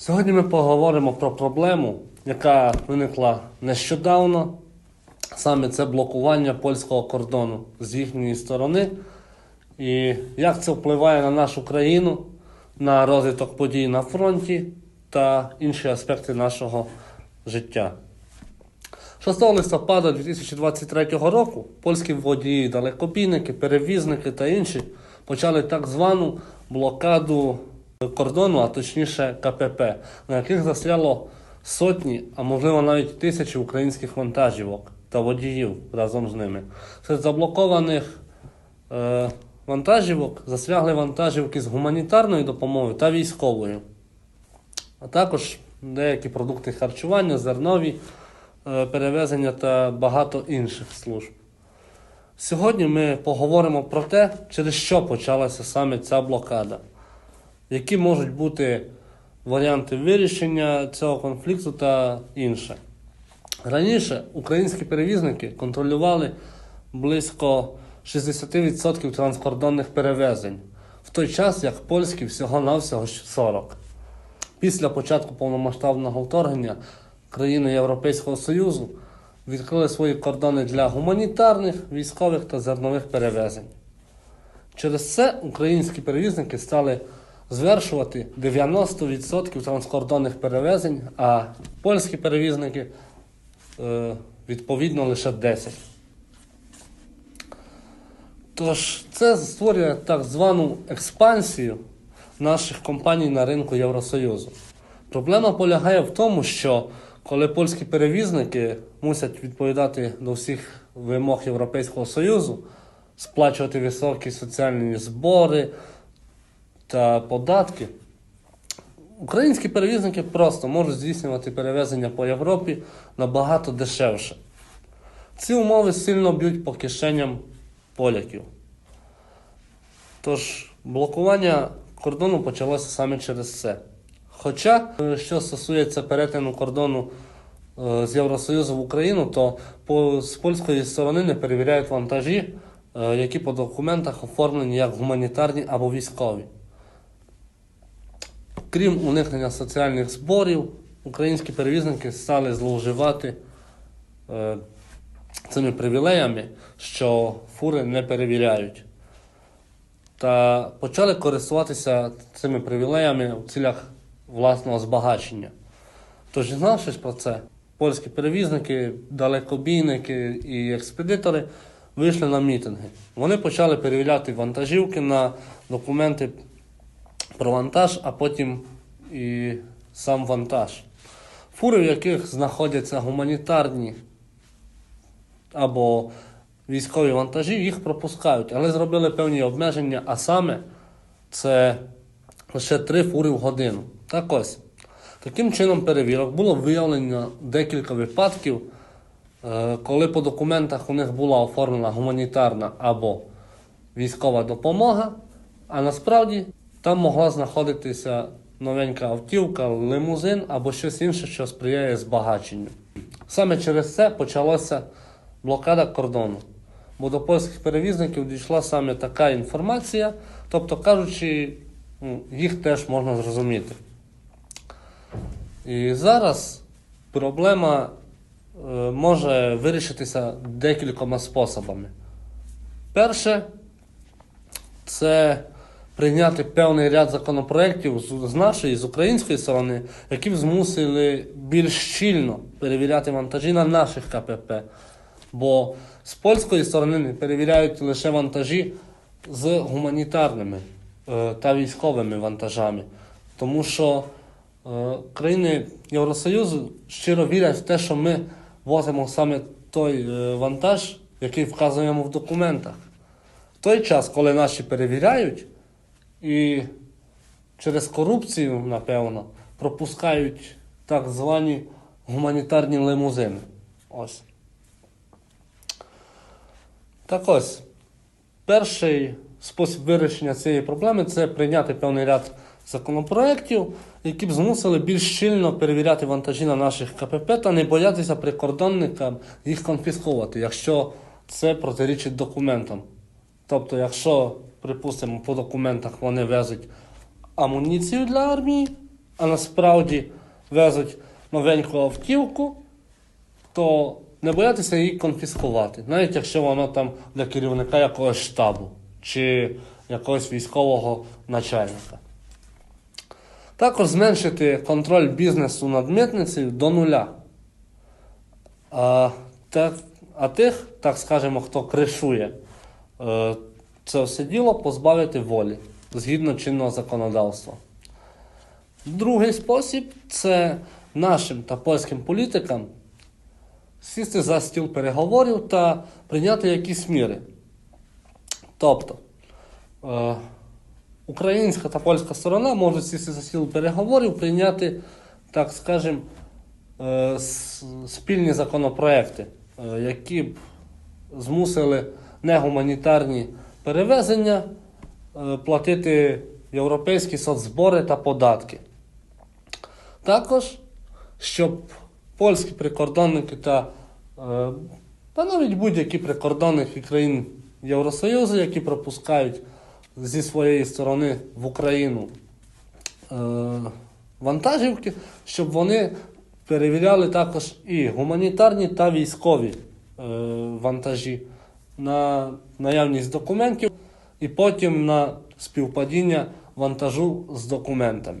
Сьогодні ми поговоримо про проблему, яка виникла нещодавно. Саме це блокування польського кордону з їхньої сторони. І як це впливає на нашу країну, на розвиток подій на фронті та інші аспекти нашого життя. 6 листопада 2023 року польські водії, далекобійники, перевізники та інші почали так звану блокаду кордону, а точніше КПП, на яких застряло сотні, а можливо навіть тисячі українських вантажівок та водіїв разом з ними. Серед заблокованих е, вантажівок застрягли вантажівки з гуманітарною допомогою та військовою, а також деякі продукти харчування, зернові е, перевезення та багато інших служб. Сьогодні ми поговоримо про те, через що почалася саме ця блокада, які можуть бути варіанти вирішення цього конфлікту та інше. Раніше українські перевізники контролювали близько 60% транскордонних перевезень, в той час як польські всього-навсього 40%. Після початку повномасштабного вторгнення країни Європейського Союзу відкрили свої кордони для гуманітарних, військових та зернових перевезень. Через це українські перевізники стали звершувати 90% транскордонних перевезень, а польські перевізники е, відповідно лише 10%. Тож це створює так звану експансію наших компаній на ринку Євросоюзу. Проблема полягає в тому, що коли польські перевізники мусять відповідати до всіх вимог Європейського Союзу, сплачувати високі соціальні збори та податки, українські перевізники просто можуть здійснювати перевезення по Європі набагато дешевше. Ці умови сильно б'ють по кишеням поляків. Тож блокування кордону почалося саме через це. Хоча, е, що стосується перетину кордону е, з Євросоюзу в Україну, то з польської сторони не перевіряють вантажі, е, які по документах оформлені як гуманітарні або військові. Крім уникнення соціальних зборів, українські перевізники стали зловживати е, цими привілеями, що фури не перевіряють. Та почали користуватися цими привілеями у цілях власного збагачення. Тож, дізнавшись про це, польські перевізники, далекобійники і експедитори вийшли на мітинги. Вони почали перевіряти вантажівки на документи про вантаж, а потім і сам вантаж. Фури, в яких знаходяться гуманітарні або військові вантажі, їх пропускають, але зробили певні обмеження, а саме це лише три фури в годину. Так ось. Таким чином перевірок було виявлено декілька випадків, е, коли по документах у них була оформлена гуманітарна або військова допомога, а насправді там могла знаходитися новенька автівка, лимузин або щось інше, що сприяє збагаченню. Саме через це почалася блокада кордону. Бо до польських перевізників дійшла саме така інформація, тобто кажучи, ну, їх теж можна зрозуміти. І зараз проблема е, може вирішитися декількома способами. Перше, це прийняти певний ряд законопроєктів з- нашої, з української сторони, які б змусили більш щільно перевіряти вантажі на наших КПП. Бо з польської сторони не перевіряють лише вантажі з гуманітарними е, та військовими вантажами. Тому що е, країни Євросоюзу щиро вірять в те, що ми возимо саме той е, вантаж, який вказуємо в документах. В той час, коли наші перевіряють і через корупцію, напевно, пропускають так звані гуманітарні лимузини. Ось. Так ось, перший спосіб вирішення цієї проблеми це прийняти певний ряд законопроєктів, які б змусили більш щільно перевіряти вантажі на наших КПП та не боятися прикордонникам їх конфісковувати, якщо це протирічить документам. Тобто, якщо, припустимо, по документах вони везуть амуніцію для армії, а насправді везуть новеньку автівку, то не боятися її конфіскувати, навіть якщо воно там для керівника якогось штабу чи якогось військового начальника. Також зменшити контроль бізнесу над митницею до нуля. А, так, а тих, так скажемо, хто кришує це все діло, позбавити волі згідно чинного законодавства. Другий спосіб це нашим та польським політикам сісти за стіл переговорів та прийняти якісь міри. Тобто, е, українська та польська сторона можуть сісти за стіл переговорів, прийняти, так скажемо, е, спільні законопроекти, е, які б змусили негуманітарні перевезення е, платити європейські соцзбори та податки. Також, щоб польські прикордонники та, е, та навіть будь-які прикордонники країн Євросоюзу, які пропускають зі своєї сторони в Україну е, вантажівки, щоб вони перевіряли також і гуманітарні та військові вантажі на наявність документів і потім на співпадіння вантажу з документами.